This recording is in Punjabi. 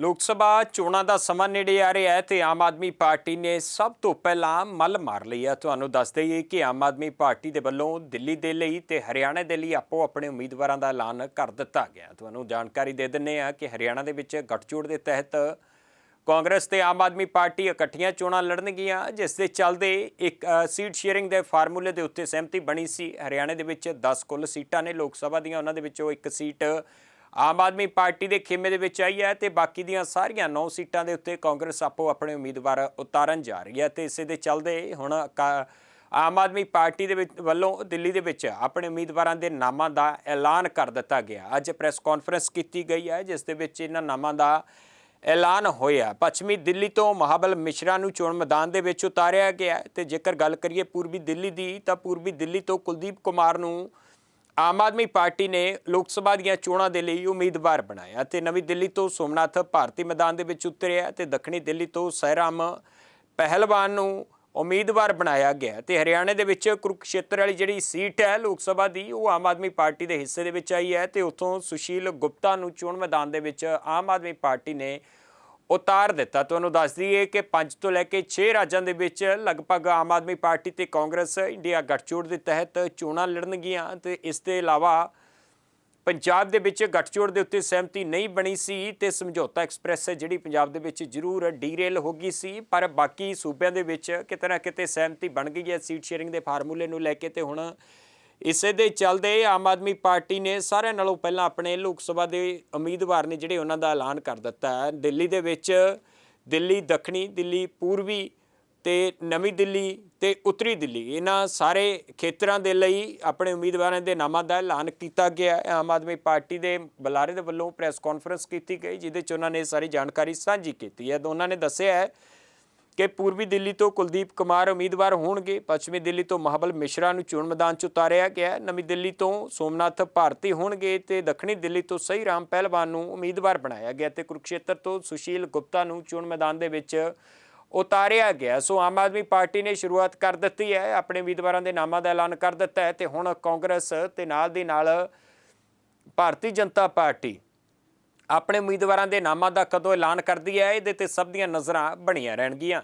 ਲੋਕ ਸਭਾ ਚੋਣਾਂ ਦਾ ਸਮਾਂ ਨੇੜੇ ਆ ਰਿਹਾ ਹੈ ਤੇ ਆਮ ਆਦਮੀ ਪਾਰਟੀ ਨੇ ਸਭ ਤੋਂ ਪਹਿਲਾਂ ਮੱਲ ਮਾਰ ਲਈ ਹੈ। ਤੁਹਾਨੂੰ ਦੱਸ ਦਈਏ ਕਿ ਆਮ ਆਦਮੀ ਪਾਰਟੀ ਦੇ ਵੱਲੋਂ ਦਿੱਲੀ ਦੇ ਲਈ ਤੇ ਹਰਿਆਣਾ ਦੇ ਲਈ ਆਪੋ ਆਪਣੇ ਉਮੀਦਵਾਰਾਂ ਦਾ ਐਲਾਨ ਕਰ ਦਿੱਤਾ ਗਿਆ ਤੁਹਾਨੂੰ ਜਾਣਕਾਰੀ ਦੇ ਦਿੰਨੇ ਆ ਕਿ ਹਰਿਆਣਾ ਦੇ ਵਿੱਚ ਗੱਠਜੋੜ ਦੇ ਤਹਿਤ ਕਾਂਗਰਸ ਤੇ ਆਮ ਆਦਮੀ ਪਾਰਟੀ ਇਕੱਠੀਆਂ ਚੋਣਾਂ ਲੜਨਗੀਆਂ, ਜਿਸ ਦੇ ਚੱਲਦੇ ਇੱਕ ਸੀਟ ਸ਼ੇਅਰਿੰਗ ਦੇ ਫਾਰਮੂਲੇ ਦੇ ਉੱਤੇ ਸਹਿਮਤੀ ਬਣੀ ਸੀ। ਹਰਿਆਣਾ ਦੇ ਵਿੱਚ 10 ਕੁੱਲ ਸੀਟਾਂ ਨੇ। ਲੋਕ ਸਭਾ ਦੀਆਂ ਉਹਨਾਂ ਦੇ ਵਿੱਚੋਂ ਇੱਕ ਸੀਟ ਆਮ ਆਦਮੀ ਪਾਰਟੀ ਦੇ ਖੇਮੇ ਦੇ ਵਿੱਚ ਆਈ ਹੈ ਤੇ ਬਾਕੀ ਦੀਆਂ ਸਾਰੀਆਂ 9 ਸੀਟਾਂ ਦੇ ਉੱਤੇ ਕਾਂਗਰਸ ਆਪੋ ਆਪਣੇ ਉਮੀਦਵਾਰ ਉਤਾਰਨ ਜਾ ਰਹੀ ਹੈ ਤੇ ਇਸੇ ਦੇ ਚੱਲਦੇ ਹੁਣ ਕਾ- ਆਮ ਆਦਮੀ ਪਾਰਟੀ ਦੇ ਵਿੱਚ ਵੱਲੋਂ ਦਿੱਲੀ ਦੇ ਵਿੱਚ ਆਪਣੇ ਉਮੀਦਵਾਰਾਂ ਦੇ ਨਾਮਾਂ ਦਾ ਐਲਾਨ ਕਰ ਦਿੱਤਾ ਗਿਆ। ਅੱਜ ਪ੍ਰੈਸ ਕਾਨਫਰੰਸ ਕੀਤੀ ਗਈ ਹੈ, ਜਿਸ ਦੇ ਵਿੱਚ ਇਹਨਾਂ ਨਾਮਾਂ ਦਾ ਐਲਾਨ ਹੋਇਆ ਪੱਛਮੀ ਦਿੱਲੀ ਤੋਂ ਮਹਾਬਲ ਮਿਸ਼ਰਾ ਨੂੰ ਚੋਣ ਮੈਦਾਨ ਦੇ ਵਿੱਚ ਉਤਾਰਿਆ ਗਿਆ ਹੈ ਤੇ ਜੇਕਰ ਗੱਲ ਕਰੀਏ ਪੂਰਬੀ ਦਿੱਲੀ ਦੀ, ਤਾਂ ਪੂਰਬੀ ਦਿੱਲੀ ਤੋਂ ਕੁਲਦੀਪ ਕੁਮਾਰ ਨੂੰ ਆਮ ਆਦਮੀ ਪਾਰਟੀ ਨੇ ਲੋਕ ਸਭਾ ਦੀਆਂ ਚੋਣਾਂ ਦੇ ਲਈ ਉਮੀਦਵਾਰ ਬਣਾਇਆ ਤੇ ਨਵੀਂ ਦਿੱਲੀ ਤੋਂ ਸੋਮਨਾਥ ਭਾਰਤੀ ਮੈਦਾਨ ਦੇ ਵਿੱਚ ਉਤਰਿਆ ਤੇ ਦੱਖਣੀ ਦਿੱਲੀ ਤੋਂ ਸਹਿਰਾਮ ਪਹਿਲਵਾਨ ਨੂੰ ਉਮੀਦਵਾਰ ਬਣਾਇਆ ਗਿਆ ਤੇ ਹਰਿਆਣਾ ਦੇ ਵਿੱਚ ਕੁਰੂਕਸ਼ੇਤਰ ਵਾਲੀ ਜਿਹੜੀ ਸੀਟ ਹੈ ਲੋਕ ਸਭਾ ਦੀ, ਉਹ ਆਮ ਆਦਮੀ ਪਾਰਟੀ ਦੇ ਹਿੱਸੇ ਦੇ ਵਿੱਚ ਆਈ ਹੈ ਤੇ ਉੱਥੋਂ ਸੁਸ਼ੀਲ ਗੁਪਤਾ ਨੂੰ ਚੋਣ ਮੈਦਾਨ ਦੇ ਵਿੱਚ ਆਮ ਆਦਮੀ ਪਾਰਟੀ ਨੇ ਉਤਾਰ ਦਿੱਤਾ। ਤੁਹਾਨੂੰ ਦੱਸ ਦਈਏ ਕਿ 5 ਤੋਂ ਲੈ ਕੇ 6 ਰਾਜਾਂ ਦੇ ਵਿੱਚ ਲਗਭਗ ਆਮ ਆਦਮੀ ਪਾਰਟੀ ਤੇ ਕਾਂਗਰਸ ਇੰਡੀਆ ਗੱਠਜੋੜ ਦੇ ਤਹਿਤ ਚੋਣਾਂ ਲੜਨਗੀਆਂ ਤੇ ਇਸ ਦੇ ਇਲਾਵਾ ਪੰਜਾਬ ਦੇ ਵਿੱਚ ਗੱਠਜੋੜ ਦੇ ਉੱਤੇ ਸਹਿਮਤੀ ਨਹੀਂ ਬਣੀ ਸੀ ਤੇ ਸਮਝੌਤਾ ਐਕਸਪ੍ਰੈਸ ਜਿਹੜੀ ਪੰਜਾਬ ਦੇ ਵਿੱਚ ਜ਼ਰੂਰ ਡੀਰੇਲ ਹੋ ਗਈ ਸੀ, ਪਰ ਬਾਕੀ ਸੂਬਿਆਂ ਦੇ ਵਿੱਚ ਕਿਤੇ ਨਾ ਕਿਤੇ ਸਹਿਮਤੀ ਬਣ ਗਈ ਹੈ। ਸੀਟ ਸ਼ੇਅਰਿੰਗ ਦੇ ਫਾਰਮੂਲੇ ਨੂੰ ਲੈ ਕੇ ਤੇ ਹੁਣ ਇਸੇ ਦੇ ਚੱਲਦੇ ਆਮ ਆਦਮੀ ਪਾਰਟੀ ਨੇ ਸਾਰਿਆਂ ਨਾਲੋਂ ਪਹਿਲਾਂ ਆਪਣੇ ਲੋਕ ਸਭਾ ਦੇ ਉਮੀਦਵਾਰ ਨੇ ਜਿਹੜੇ ਉਹਨਾਂ ਦਾ ਐਲਾਨ ਕਰ ਦਿੱਤਾ ਹੈ। ਦਿੱਲੀ ਦੇ ਵਿੱਚ ਦਿੱਲੀ ਦੱਖਣੀ, ਦਿੱਲੀ ਪੂਰਬੀ ਤੇ ਨਵੀਂ ਦਿੱਲੀ ਤੇ ਉੱਤਰੀ ਦਿੱਲੀ, ਇਹਨਾਂ ਸਾਰੇ ਖੇਤਰਾਂ ਦੇ ਲਈ ਆਪਣੇ ਉਮੀਦਵਾਰਾਂ ਦੇ ਨਾਮਾਂ ਦਾ ਐਲਾਨ ਕੀਤਾ ਗਿਆ ਆਮ ਆਦਮੀ ਪਾਰਟੀ ਦੇ ਬੁਲਾਰੇ ਦੇ ਵੱਲੋਂ ਪ੍ਰੈਸ ਕਾਨਫਰੰਸ ਕੀਤੀ ਗਈ, ਜਿਹਦੇ ਚ ਉਹਨਾਂ ਨੇ ਸਾਰੀ ਜਾਣਕਾਰੀ ਸਾਂਝੀ ਕੀਤੀ ਹੈ। ਦੋਨਾਂ ਨੇ ਦੱਸਿਆ ਹੈ ਕਿ ਪੂਰਬੀ ਦਿੱਲੀ ਤੋਂ ਕੁਲਦੀਪ ਕੁਮਾਰ ਉਮੀਦਵਾਰ ਹੋਣਗੇ। ਪੱਛਮੀ ਦਿੱਲੀ ਤੋਂ ਮਹਾਬਲ ਮਿਸ਼ਰਾ ਨੂੰ ਚੋਣ ਮੈਦਾਨ 'ਚ ਉਤਾਰਿਆ ਗਿਆ। ਨਵੀਂ ਦਿੱਲੀ ਤੋਂ ਸੋਮਨਾਥ ਭਾਰਤੀ ਹੋਣਗੇ ਤੇ ਦੱਖਣੀ ਦਿੱਲੀ ਤੋਂ ਸਹੀ ਰਾਮ ਪਹਿਲਵਾਨ ਨੂੰ ਉਮੀਦਵਾਰ ਬਣਾਇਆ ਗਿਆ ਤੇ ਕੁਰਕਸ਼ੇਤਰ ਤੋਂ ਸੁਸ਼ੀਲ ਗੁਪਤਾ ਨੂੰ ਚੋਣ ਮੈਦਾਨ ਦੇ ਵਿੱਚ ਉਤਾਰਿਆ ਗਿਆ। ਸੋ ਆਮ ਆਦਮੀ ਪਾਰਟੀ ਨੇ ਸ਼ੁਰੂਆਤ ਕਰ ਦਿੱਤੀ ਹੈ। ਆਪਣੇ ਉਮੀਦਵਾਰਾਂ ਦੇ ਨਾਮਾਂ ਦਾ ਐਲਾਨ ਕਰ ਦਿੱਤਾ ਹੈ ਤੇ ਹੁਣ ਕਾਂਗਰਸ ਤੇ ਨਾਲ ਦੀ ਨਾਲ ਭਾਰਤੀ ਜਨਤਾ ਪਾਰਟੀ ਆਪਣੇ ਉਮੀਦਵਾਰਾਂ ਦੇ ਨਾਮਾਂ ਦਾ ਕਦੋਂ ਐਲਾਨ ਕਰਦੀ ਹੈ? ਇਹਦੇ ਤੇ ਸਭ ਦੀਆਂ ਨਜ਼ਰਾਂ ਬਣੀਆਂ ਰਹਿਣਗੀਆਂ।